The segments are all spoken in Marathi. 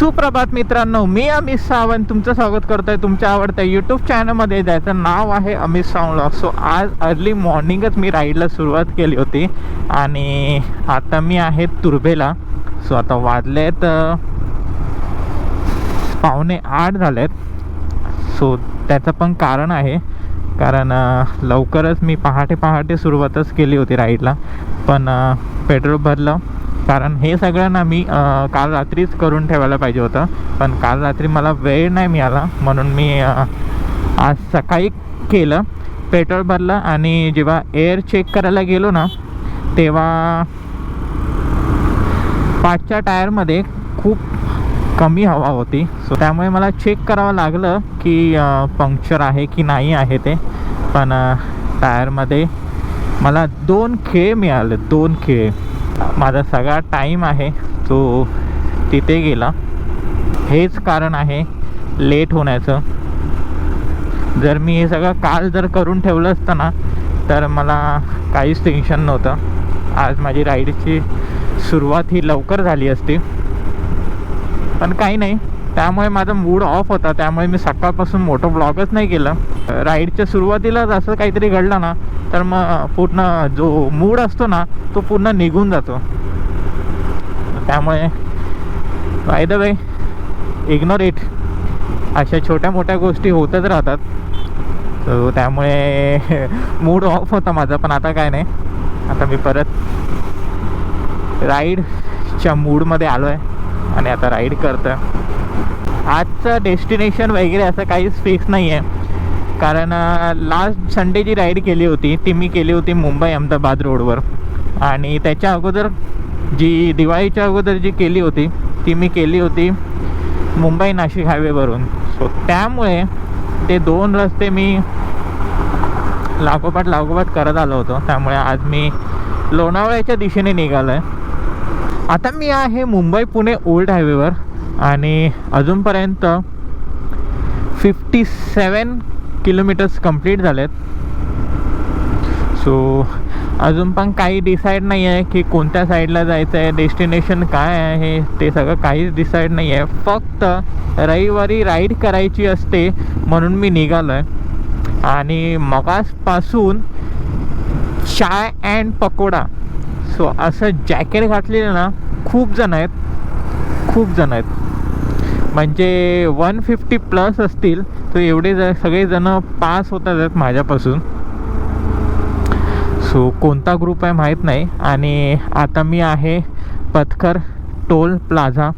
सुप्रभात मित्रांनो मी अमित सावंत तुमचं स्वागत करतोय तुमच्या आवडत्या यूट्यूब चॅनलमध्ये ज्याचं नाव आहे अमित सावंत सो आज अर्ली मॉर्निंगच मी राईडला सुरुवात केली होती आणि आता मी आहे तुर्भेला. सो आता वाजलेत अं, पावणे आठ झालेत. सो त्याचं पण कारण आहे. कारण लवकरच मी पहाटे पहाटे सुरुवातच केली होती राईडला पण पेट्रोल भरलं. कारण हे सगळं ना मी काल रात्रीच करून ठेवायला पाहिजे होतं. पण काल रात्री मला वेळ नाही मिळाला. म्हणून मी आज सकाळी केलं. पेट्रोल भरलं आणि जेव्हा एअर चेक करायला गेलो ना तेव्हा पाचच्या टायरमध्ये खूप कमी हवा होती. सो त्यामुळे मला चेक करावं लागलं की पंक्चर आहे की नाही आहे ते. पण टायरमध्ये मला दोन खेळ मिळाले. दोन खेळ. माझा सगळा टाईम आहे तो तिथे गेला. हेच कारण आहे लेट होण्याचं. जर मी हे सगळं काल जर करून ठेवलं असतं ना तर मला काहीच टेन्शन नव्हतं. आज माझी राईडची सुरुवात ही लवकर झाली असती. पण काही नाही त्यामुळे माझा मूड ऑफ होता. त्यामुळे मी सकाळपासून मोठं ब्लॉगच नाही केलं. राईडच्या सुरुवातीलाच असं काहीतरी घडलं ना तर मग पूर्ण जो मूड असतो ना तो पूर्ण निघून जातो. त्यामुळे by the way ignore it अशा छोट्या मोठ्या गोष्टी होतच राहतात. सो त्यामुळे मूड ऑफ होता माझा पण आता काय नाही. आता मी परत राईडच्या मूडमध्ये आलो आहे आणि आता राईड करतं आजचं डेस्टिनेशन वगैरे असं काहीच फिक्स नाही आहे कारण लास्ट संडे जी राईड केली होती ती मी केली होती मुंबई अहमदाबाद रोडवर आणि त्याच्या अगोदर जी दिवाळीच्या अगोदर जी केली होती ती मी केली होती मुंबई नाशिक हायवेवरून सो त्यामुळे ते दोन रस्ते मी लागोपाठ लागोपाठ करत आलो होतो. त्यामुळे आज मी लोणावळ्याच्या दिशेने निघालो आहे आता मी आहे मुंबई पुणे ओल्ड हायवेवर आणि अजूनपर्यंत फिफ्टी सेवन किलोमीटर्स कंप्लीट झालेत. सो अजून पण काही डिसाईड नाही आहे की कोणत्या साईडला जायचं आहे डेस्टिनेशन काय आहे ते सगळं काहीच डिसाईड नाही आहे फक्त रविवारी राईड करायची असते म्हणून मी निघालो आहे आणि मगासपासून चाय अँड पकोडा. सो असं जॅकेट घातलेलं ना खूप जण आहेत. खूप जण आहेत. म्हणजे वन फिफ्टी प्लस असतील तर एवढे ज सगळेजणं पास होतात आहेत माझ्यापासून. सो कोणता ग्रुप आहे माहीत नाही. आणि आता मी आहे पथकर टोल प्लाझा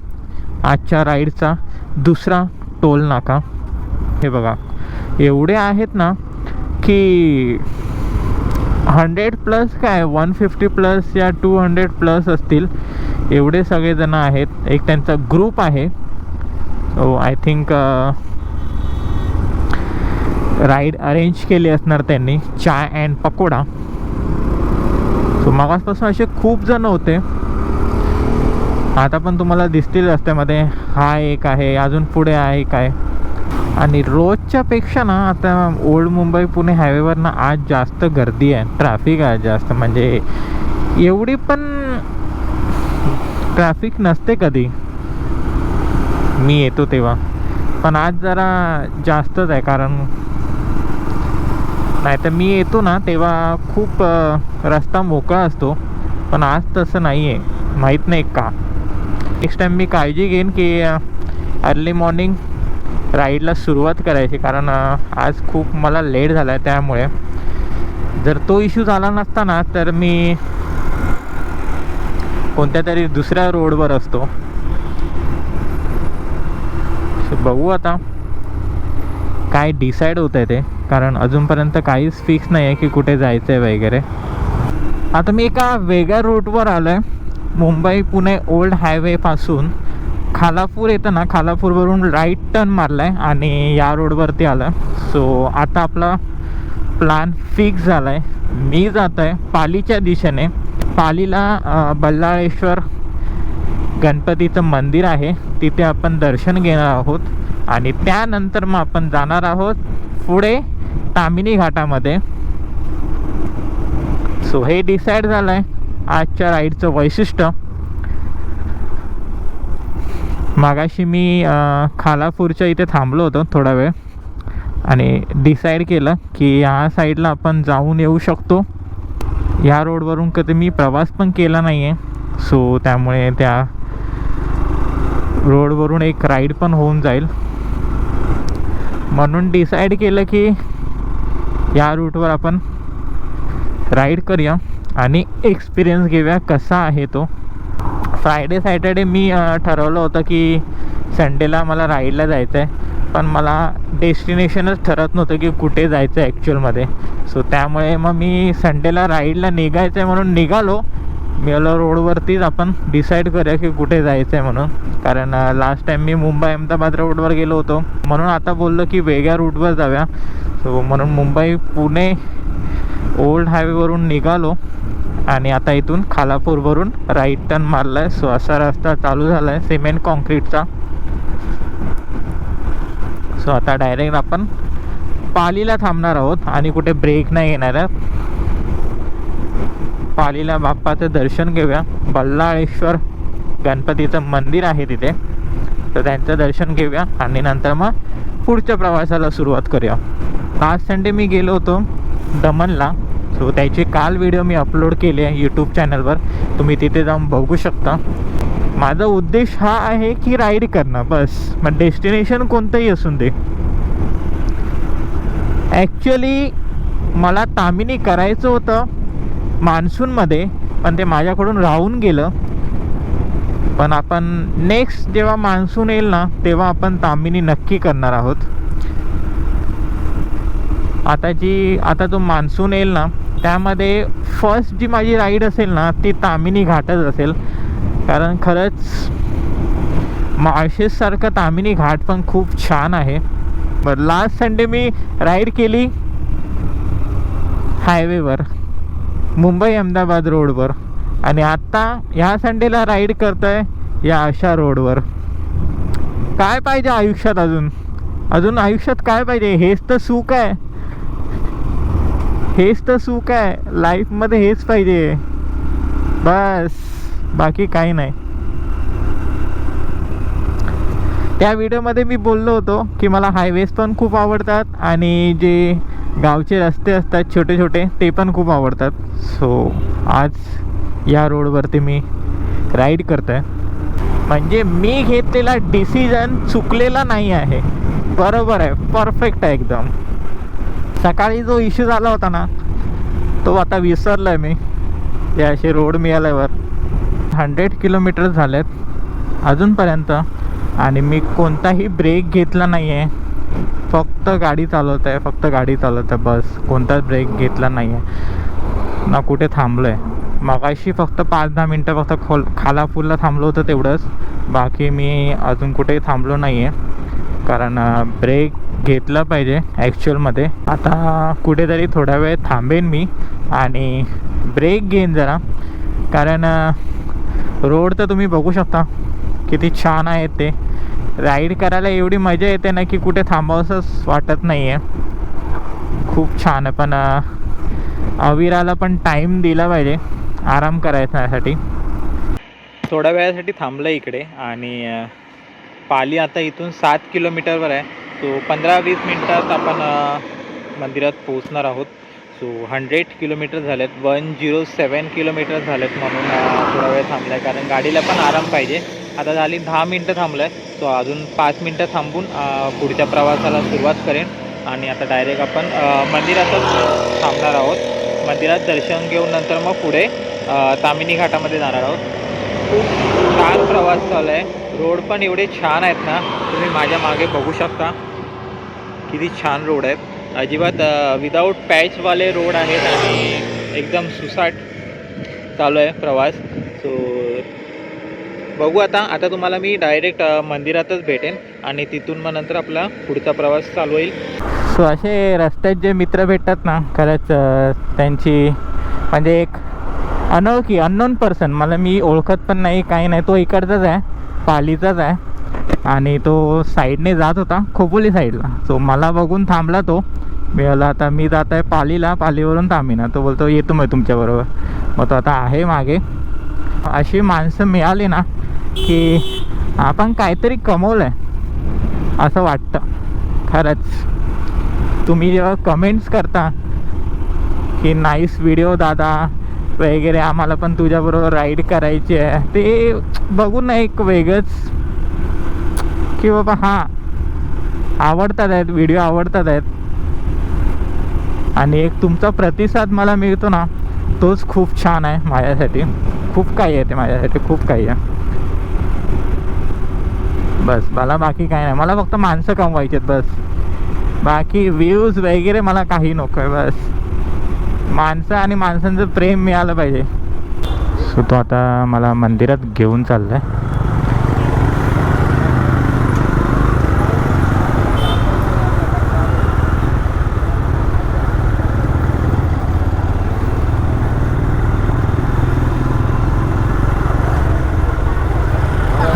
आजच्या राईडचा दुसरा टोल नाका. हे बघा एवढे आहेत ना की हंड्रेड प्लस काय वन फिफ्टी प्लस या टू हंड्रेड प्लस असतील एवढे सगळेजणं आहेत. एक त्यांचा ग्रुप आहे. So I think ride arrange केली असणार त्यांनी चाय अँड पकोडा. सो मागासपासून असे खूप जण होते. आता पण तुम्हाला दिसतील रस्त्यामध्ये हा एक आहे अजून पुढे आहे. काय आणि रोजच्या पेक्षा ना आता ओल्ड मुंबई पुणे हायवेवर ना आज जास्त गर्दी आहे ट्रॅफिक आहे जास्त. म्हणजे एवढी पण ट्रॅफिक नसते कधी. मी येतो तेव्हा. पण आज जरा जास्तच आहे कारण नाही तर मी येतो ना तेव्हा खूप रस्ता मोकळा असतो. पण आज तसं नाही आहे माहीत नाही का? नेक्स्ट टाईम मी काळजी घेईन की अर्ली मॉर्निंग राईडला सुरुवात करायची. कारण आज खूप मला लेट झाला आहे त्यामुळे. जर तो इश्यू झाला नसता ना तर मी कोणत्या तरी दुसऱ्या रोडवर असतो. बघू आता. काय डिसाईड होत आहे ते. कारण अजूनपर्यंत काहीच फिक्स नाही आहे की कुठे जायचं आहे वगैरे. आता मी एका वेगळ्या रूटवर आलो आहे मुंबई पुणे ओल्ड हायवेपासून खालापूर येतं ना खालापूरवरून राईट टर्न मारला आहे आणि या रोडवरती आलं आहे सो आता आपला प्लॅन फिक्स झाला आहे मी जात आहे पालीच्या दिशेने. पालीला बल्लाळेश्वर गणपतीचं मंदिर आहे. तिथे आपण दर्शन घेणार आहोत. आणि त्यानंतर मग आपण जाणार आहोत पुढे तामिनी घाटामध्ये. सो हे डिसाईड झालं आहे आजच्या राईडचं वैशिष्ट्य. मागाशी मी खालापूरच्या इथे थांबलो होतो थोडा वेळ. आणि डिसाईड केलं की ह्या साईडला आपण जाऊन येऊ शकतो. या रोडवरून कधी मी प्रवास पण केला नाही आहे सो त्यामुळे त्या रोडवरून एक राईड पण होऊन जाईल. म्हणून डिसाईड केलं की या रूटवर आपण राईड करूया आणि एक्सपिरियन्स घेऊया कसा आहे तो. फ्रायडे सॅटर्डे मी ठरवलं होतं की संडेला मला राईडला जायचं आहे पण मला डेस्टिनेशनच ठरत नव्हतं की कुठे जायचं आहे ॲक्च्युअलमध्ये सो त्यामुळे मग मी संडेला राईडला निघायचं आहे म्हणून निघालो. मी रोडवरतीच आपण डिसाईड करूया की कुठे जायचं आहे म्हणून. कारण लास्ट टाईम मी मुंबई अहमदाबाद रोडवर गेलो होतो. म्हणून आता बोललो की वेगळ्या रूटवर जाऊया. सो म्हणून मुंबई पुणे ओल्ड हायवेवरून निघालो. आणि आता इथून खालापूरवरून राईट टर्न मारला आहे सो असा रस्ता चालू झाला आहे सिमेंट कॉन्क्रीटचा. सो आता डायरेक्ट आपण पालीला थांबणार आहोत. आणि कुठे ब्रेक नाही येणार आहे. पालीला बाप्पाचं दर्शन घेऊया. बल्लाळेश्वर गणपतीचं मंदिर आहे तिथे. तर त्यांचं दर्शन घेऊया आणि नंतर मग पुढच्या प्रवासाला सुरुवात करूया. लास्ट संडे मी गेलो होतो दमनला. सो त्याचे काल व्हिडिओ मी अपलोड केले आहे यूट्यूब चॅनलवर तुम्ही तिथे जाऊन बघू शकता. माझा उद्देश हा आहे की राईड करणं बस. मग डेस्टिनेशन कोणतंही असून दे. ॲक्च्युली मला तामिनी करायचं होतं. मान्सूनमध्ये पण ते माझ्याकडून राहून गेलं. पण आपण नेक्स्ट जेव्हा मान्सून येईल ना तेव्हा आपण तामिनी नक्की करणार आहोत. आता जी आता जो मान्सून येईल ना त्यामध्ये फर्स्ट जी माझी राईड असेल ना ती तामिनी घाटच असेल. कारण खरंच माळशेजसारखं तामिनी घाट पण खूप छान आहे. बरं लास्ट संडे मी राईड केली हायवेवर मुंबई अहमदाबाद रोडवर. आणि आत्ता ह्या संडेला राईड करतोय या अशा रोडवर. काय पाहिजे आयुष्यात अजून? अजून आयुष्यात काय पाहिजे? हेच तर सुख आहे. हेच तर सुख आहे. लाईफमध्ये हेच पाहिजे. बस. बाकी काही नाही. त्या व्हिडिओमध्ये मी बोललो होतो की मला हायवेज पण खूप आवडतात आणि जे गावचे रस्ते असतात छोटे छोटे ते पण खूप आवडतात. सो आज या रोडवरती मी राईड करतो आहे म्हणजे मी घेतलेला डिसिजन चुकलेला नाही आहे. बरोबर आहे परफेक्ट आहे एकदम. सकाळी जो इश्यू झाला होता ना तो आता विसरला आहे मी. ते असे रोड मिळाल्यावर. हंड्रेड किलोमीटर झालेत अजूनपर्यंत. आणि मी कोणताही ब्रेक घेतला नाही आहे फक्त गाडी चालवत आहे फक्त गाडी चालवत आहे बस. कोणताच ब्रेक घेतला नाही आहे ना कुठे थांबलो आहे मगाशी फक्त पाच दहा मिनटं फक्त खोल खालापूरला थांबलो होतं तेवढंच. बाकी मी अजून कुठेही थांबलो नाही आहे कारण ब्रेक घेतला पाहिजे ॲक्च्युअलमध्ये आता कुठेतरी थोडा वेळ थांबेन मी आणि ब्रेक घेईन जरा. कारण रोड तर तुम्ही बघू शकता. किती छान आहेत ते. राईड करायला एवढी मजा येते ना की कुठे थांबावंसंच वाटत नाही आहे खूप छान आहे पण अविराला पण टाईम दिला पाहिजे आराम करायच्यासाठी थोड्या वेळासाठी थांबलं इकडे आणि पाली आता इथून सात किलोमीटरवर आहे. सो पंधरा वीस मिनटात आपण मंदिरात पोहोचणार आहोत. सो हंड्रेड किलोमीटर झालेत वन झिरो सेवन किलोमीटर झालेत म्हणून थोडा वेळ थांबला आहे कारण गाडीला पण आराम पाहिजे. आता झाली दहा मिनटं थांबलं आहे सो अजून पाच मिनटं थांबून पुढच्या प्रवासाला सुरुवात करेन. आणि आता डायरेक्ट आपण मंदिरातच थांबणार आहोत. मंदिरात दर्शन घेऊन नंतर मग पुढे तामिनी घाटामध्ये जाणार आहोत. खूप छान प्रवास चालू आहे. रोड पण एवढे छान आहेत ना तुम्ही माझ्या मागे बघू शकता. किती छान रोड आहेत. अजिबात विदाऊट पॅचवाले रोड आहेत आणि एकदम सुसाट चालू आहे प्रवास. सो बघू आता आता तुम्हाला मी डायरेक्ट मंदिरातच भेटेन आणि तिथून मग नंतर आपला पुढचा प्रवास चालू होईल. सो असे रस्त्यात जे मित्र भेटतात ना खरंच त्यांची म्हणजे एक अनोळखी अननोन पर्सन मला मी ओळखत पण नाही काही नाही. तो इकडचाच आहे पालीचाच आहे. आणि तो साईडने जात होता खोपोली साईडला सो मला बघून थांबला तो. मी आता मी जात आहे पालीला. पालीवरून थांबीना. तो बोलतो येतो मग तुमच्याबरोबर मग तो आता आहे मागे. अशी माणसं मिळाली ना की आपण काहीतरी कमवलं आहे असं वाटतं. खरंच. तुम्ही जेव्हा कमेंट्स करता की नाईस व्हिडिओ दादा वगैरे आम्हाला पण तुझ्याबरोबर राईड करायची आहे ते बघून ना एक वेगळंच की बाबा हां आवडतात आहेत व्हिडिओ आवडतात आहेत. आणि एक तुमचा प्रतिसाद मला मिळतो ना तोच खूप छान आहे माझ्यासाठी. खूप काही आहे ते माझ्यासाठी खूप काही आहे. बस मला बाकी काही नाही. मला फक्त माणसं कमवायची आहेत बस. बाकी व्ह्यूज वगैरे मला काही नको आहे बस. माणसं आणि माणसांचं प्रेम मिळालं पाहिजे. सो तो आता मला मंदिरात घेऊन चाललाय.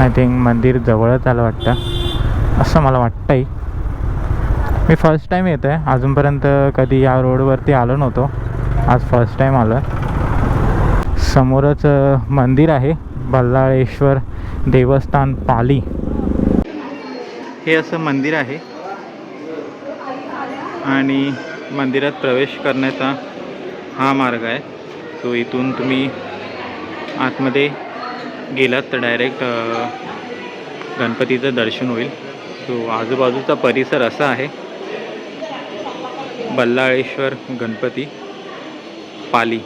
आय थिंक मंदिर जवळच आलं वाटतं. असं मला वाटतंय. मी फर्स्ट टाईम येतो आहे अजूनपर्यंत कधी या रोडवरती आलो नव्हतो. आज फर्स्ट टाईम आलो आहे समोरच मंदिर आहे. बल्लाळेश्वर देवस्थान पाली. हे असं मंदिर आहे. आणि मंदिरात प्रवेश करण्याचा हा मार्ग आहे. तो इथून तुम्ही आतमध्ये गेलात तर डायरेक्ट गणपतीचं दर्शन होईल. सो आजूबाजूचा परिसर असा आहे. बल्लाळेश्वर गणपती पाली.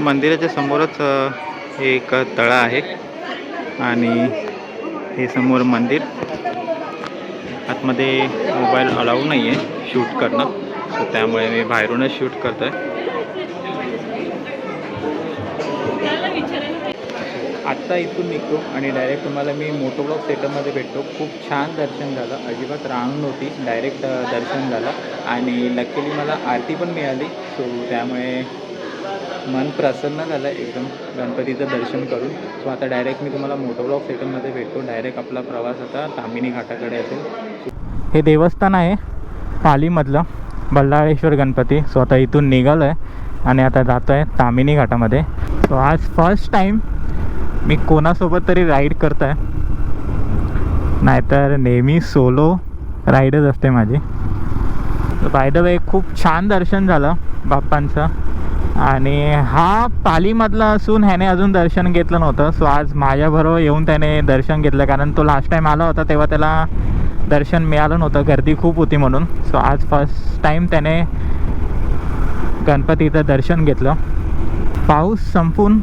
मंदिराच्या समोरच एक तळा आहे आणि हे समोर मंदिर. आतमध्ये मोबाईल अलाऊ नाही आहे शूट करणं. सो त्यामुळे मी बाहेरूनच शूट करतो आहे आत्ता इथून निघतो आणि डायरेक्ट तुम्हाला मी मोटोब्लॉक सेटअपमध्ये भेटतो. खूप छान दर्शन झालं. अजिबात रांग नव्हती. डायरेक्ट दर्शन झालं. आणि लकीली मला आरती पण मिळाली. सो त्यामुळे मन प्रसन्न झालं. एकदम गणपतीचं दर्शन करून. सो आता डायरेक्ट मी तुम्हाला मोटोब्लॉक सेटअपमध्ये भेटतो. डायरेक्ट आपला प्रवास आता तामिनी घाटाकडे असेल. हे देवस्थान आहे पालीमधलं. बल्लाळेश्वर गणपती. सो आता इथून निघालो आहे आणि आता जातो आहे तामिनी घाटामध्ये. सो आज फर्स्ट टाईम मी कोणासोबत तरी राईड करताय. आहे नाहीतर नेहमी सोलो राईडच असते माझी. बाय द वे खूप छान दर्शन झालं बाप्पांचं. आणि हा पालीमधला असून ह्याने अजून दर्शन घेतलं नव्हतं. सो आज माझ्याबरोबर येऊन त्याने दर्शन घेतलं. कारण तो लास्ट टाईम आला होता तेव्हा त्याला दर्शन मिळालं नव्हतं. गर्दी खूप होती म्हणून. सो आज फर्स्ट टाईम त्याने गणपतीचं दर्शन घेतलं. पाऊस संपून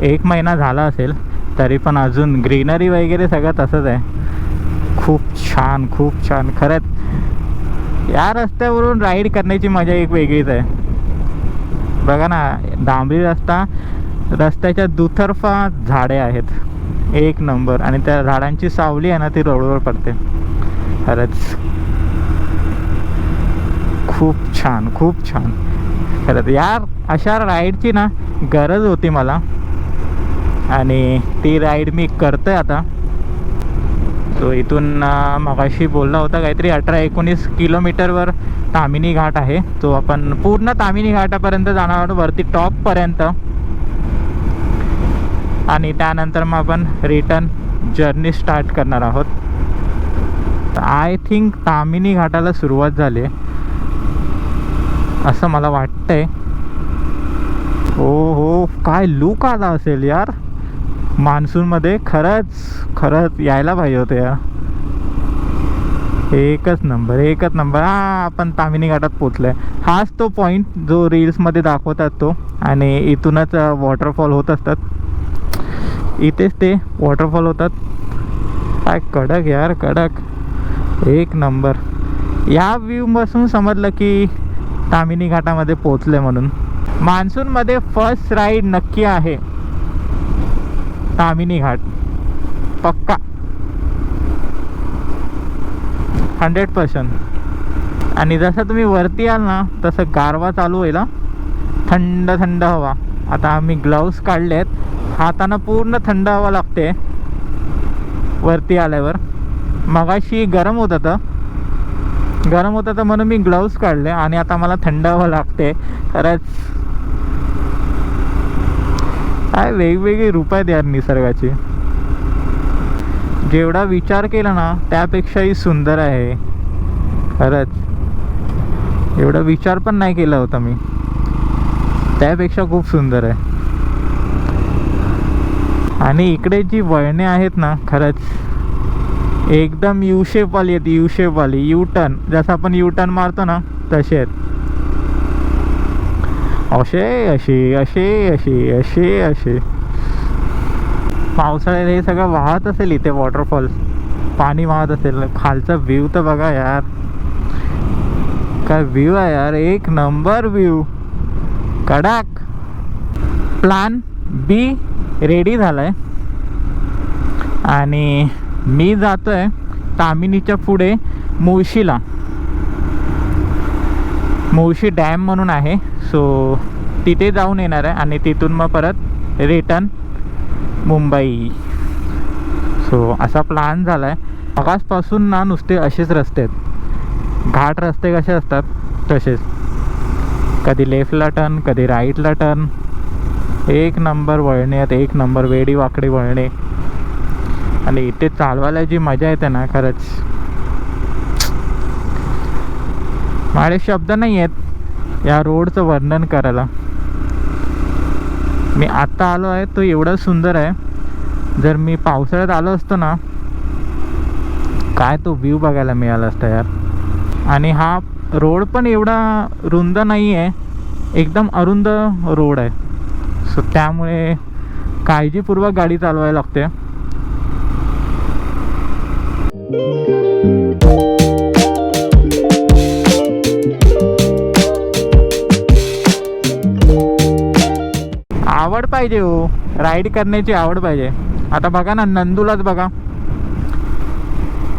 एक महिना झाला असेल तरी पण अजून ग्रीनरी वगैरे सगळं तसंच आहे. खूप छान खूप छान. खरंच या रस्त्यावरून राईड करण्याची मजा एक वेगळीच आहे. बघा ना डांबरी रस्ता रस्त्याच्या दुतर्फा झाडे आहेत. एक नंबर. आणि त्या झाडांची सावली आहे ना ती रोडवर पडते. खरंच. खूप छान खूप छान. खरंच यार अशा राईडची ना गरज होती मला. आणि ती राईड मी करतोय आता. सो इथून मगाशी बोलला होता काहीतरी अठरा एकोणीस किलोमीटरवर तामिनी घाट आहे. तो आपण पूर्ण तामिनी घाटापर्यंत जाणार आहोत वरती टॉपपर्यंत आणि त्यानंतर मग आपण रिटर्न जर्नी स्टार्ट करणार आहोत. आय थिंक तामिनी घाटाला सुरुवात झाली आहे. असं मला वाटतंय. हो हो काय लूक आला असेल यार. मान्सूनमध्ये खरंच खरंच यायला पाहिजे होतं यार. एकच नंबर एकच नंबर हा आपण तामिनी घाटात पोचलोय हाच तो पॉईंट जो रील्समध्ये दाखवतात तो. आणि इथूनच वॉटरफॉल होत असतात. इथेच ते वॉटरफॉल होतात. काय कडक यार कडक. एक नंबर या व्ह्यूपासून समजलं की तामिनी घाटामध्ये पोचले म्हणून. मान्सूनमध्ये फर्स्ट राईड नक्की आहे. तामिनी घाट. पक्का. हंड्रेड पर्सेंट आणि जसं तुम्ही वरती याल ना तसं गारवा चालू होईल थंड थंड हवा. आता आम्ही ग्लव्स आहेत. हातानं पूर्ण थंड हवा लागते. वरती आल्यावर. मगाशी गरम होत होतं. गरम होतं तर म्हणून मी ग्लव्स काढले आणि आता मला थंड हवं लागते. खरंच. काय वेगवेगळी रूप आहेत यार निसर्गाची. जेवढा विचार केला ना त्यापेक्षाही सुंदर आहे. खरंच. एवढा विचार पण नाही केला होता मी. त्यापेक्षा खूप सुंदर आहे. आणि इकडे जी वळणे आहेत ना खरंच. एकदम यू शेपवाली आहेत यू शेपवाली यू टर्न जसं आपण यू टर्न मारतो ना तसे आहेत. असे असे असे असे असे असे. पावसाळ्यात हे सगळं वाहत असेल इथे वॉटरफॉल्स पाणी वाहत असेल. खालचा व्ह्यू तर बघा यार. काय व्ह्यू आहे यार. एक नंबर व्ह्यू कडक. प्लान बी रेडी झालाय. आणि मी जातोय तामिनीच्या पुढे मुळशीला. मुळशी डॅम म्हणून आहे सो तिथे जाऊन येणार आहे आणि तिथून मग परत रिटर्न मुंबई. सो असा प्लॅन झाला आहे आकाशपासून ना नुसते असेच रस्ते आहेत. घाट रस्ते कसे असतात तसेच. कधी लेफ्टला टर्न कधी राईटला टर्न एक नंबर वळणे आहेत एक नंबर वेडी वाकडी वळणे. आणि इथे चालवायला जी मजा येते ना खरंच. माझे शब्द नाही आहेत या रोडचं वर्णन करायला. मी आत्ता आलो आहे तो एवढा सुंदर आहे. जर मी पावसाळ्यात आलो असतो ना काय तो व्ह्यू बघायला मिळाला असता यार. आणि हा रोड पण एवढा रुंद नाही आहे एकदम अरुंद रोड आहे. सो त्यामुळे काळजीपूर्वक गाडी चालवायला लागते. आवड पाहिजे हो. राईड करण्याची आवड पाहिजे. आता बघा ना नंदूलाच बघा.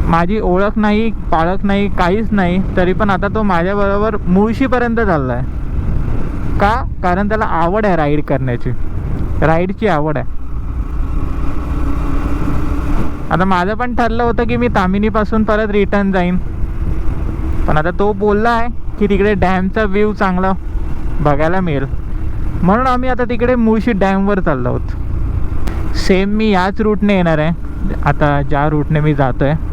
माझी ओळख नाही पाळख नाही काहीच नाही तरी पण आता तो माझ्याबरोबर मुळशीपर्यंत चालला आहे का? कारण त्याला आवड आहे राईड करण्याची. राईडची आवड आहे. आता माझं पण ठरलं होतं की मी तामिनीपासून परत रिटर्न जाईन. पण आता तो बोलला आहे की तिकडे डॅमचा व्ह्यू चांगला बघायला मिळेल. म्हणून आम्ही आता तिकडे मुळशी डॅमवर चाललो आहोत. सेम मी याच रूटने येणार आहे. आता ज्या रूटने मी जातो आहे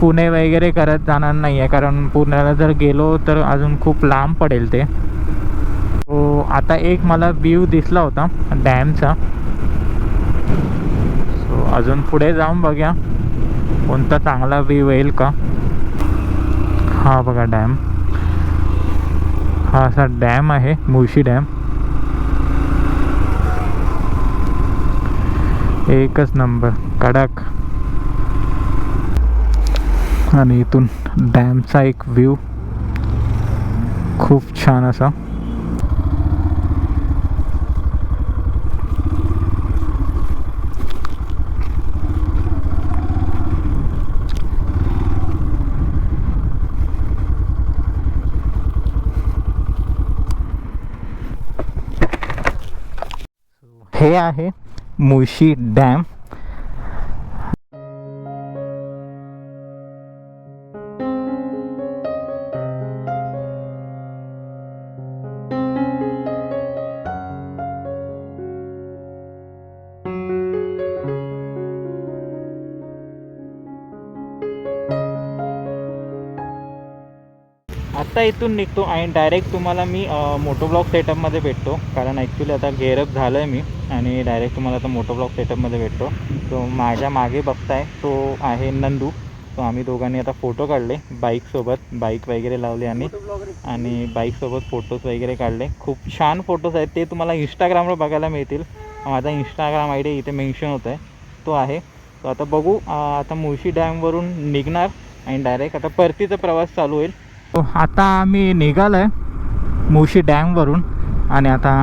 पुणे वगैरे करत जाणार नाही आहे कारण पुण्याला जर गेलो तर अजून खूप लांब पडेल ते. सो आता एक मला व्ह्यू दिसला होता डॅमचा. सो अजून पुढे जाऊन बघूया. कोणता चांगला व्ह्यू येईल का? हा बघा डॅम. हा असा डॅम आहे मुळशी डॅम. एकच नंबर कडक। आणि इथून डॅमचा एक व्ह्यू. खूप छान असा. हे मुळशी डॅम. आत्ता इथून निघतो आणि डायरेक्ट तुम्हाला मी मोटो ब्लॉक सेटअपमध्ये भेटतो. कारण ॲक्च्युली आता गेअरअप झालं आहे मी. आणि डायरेक्ट तुम्हाला आता मोटो ब्लॉक सेटअपमध्ये भेटतो. तो माझ्या मागे बघताय तो आहे नंदू. तो आम्ही दोघांनी आता फोटो काढले बाईकसोबत बाईक वगैरे लावली आणि आणि बाईकसोबत फोटोज वगैरे काढले. खूप छान फोटोज आहेत. ते तुम्हाला इंस्टाग्रामवर बघायला मिळतील. माझा इंस्टाग्राम आय डी इथे मेन्शन होत आहे तो आहे. तो आता बघू आता मुळशी डॅमवरून निघणार आणि डायरेक्ट आता परतीचा प्रवास चालू होईल. तो आता आम्ही निघालो आहे मुळशी डॅमवरून आणि आता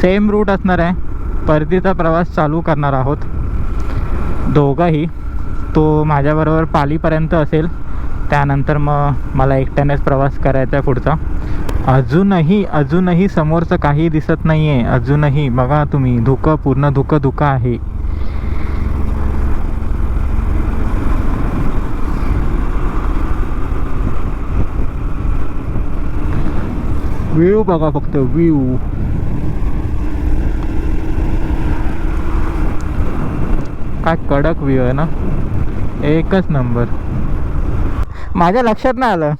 सेम रूट असणार आहे. परतीचा प्रवास चालू करणार आहोत. दोघंही तो माझ्याबरोबर पालीपर्यंत असेल. त्यानंतर मग मला एकट्यानेच प्रवास करायचा आहे पुढचा. अजूनही अजूनही समोरचं काही दिसत नाही आहे अजूनही बघा तुम्ही धुकं पूर्ण धुकं धुकं आहे. व्ह्यू बघा फक्त व्ह्यू काय कडक व्ह्यू आहे ना? एकच नंबर माझ्या लक्षात नाही आलं.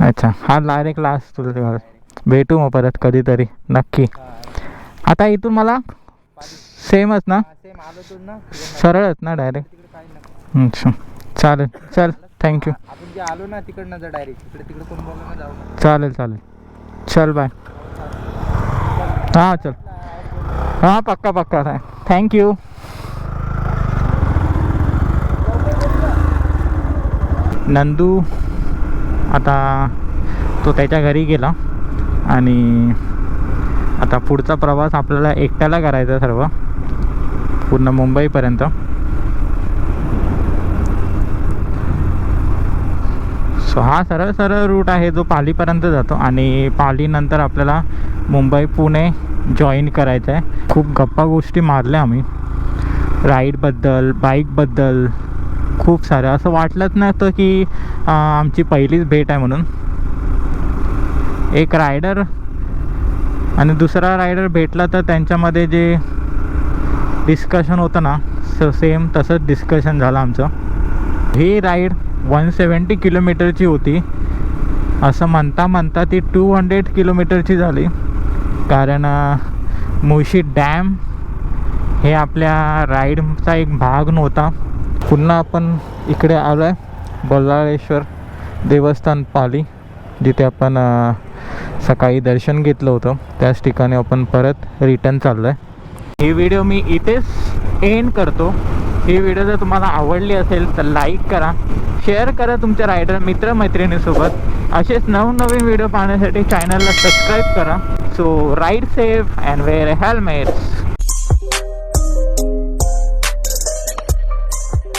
अच्छा हा डायरेक्ट लास्ट तुला भेटू मग परत कधीतरी नक्की. आता इथून मला सेमच ना? ना सरळच ना डायरेक्ट अच्छा चालेल चल थँक्यू आलो ना तिकडनं जा डायरेक्ट तिकडे चालेल चालेल. चल बाय हां चल. हां पक्का पक्का थँक्यू नंदू आता तो त्याच्या घरी गेला आणि आता पुढचा प्रवास आपल्याला एकट्याला करायचा सर्व. पूर्ण मुंबईपर्यंत. सो हा सरळ सरळ रूट आहे जो पालीपर्यंत जातो आणि पालीनंतर आपल्याला मुंबई पुणे जॉईन करायचं आहे खूप गप्पा गोष्टी मारल्या आम्ही. राईडबद्दल बाईकबद्दल खूप सारं. असं वाटलंच नव्हतं की आमची पहिलीच भेट आहे म्हणून. एक रायडर आणि दुसरा रायडर भेटला तर त्यांच्यामध्ये जे डिस्कशन होतं ना स सेम तसंच डिस्कशन झालं आमचं. ही राईड वन सेवन्टी किलोमीटरची होती. असं म्हणता म्हणता ती टू हंड्रेड किलोमीटरची झाली. कारण मुळशी डॅम हे आपल्या राईडचा एक भाग नव्हता. पुन्हा आपण इकडे आलो आहे बल्लाळेश्वर देवस्थान पाली जिथे आपण सकाळी दर्शन घेतलं होतं. त्याच ठिकाणी आपण परत रिटर्न चाललो आहे ही व्हिडिओ मी इथेच एंड करतो. ही व्हिडिओ जर तुम्हाला आवडली असेल तर लाईक करा. शेअर करा तुमच्या रायडर मित्रमैत्रिणीसोबत. असेच नवनवीन व्हिडिओ पाहण्यासाठी चॅनलला सबस्क्राईब करा. So ride safe and wear helmets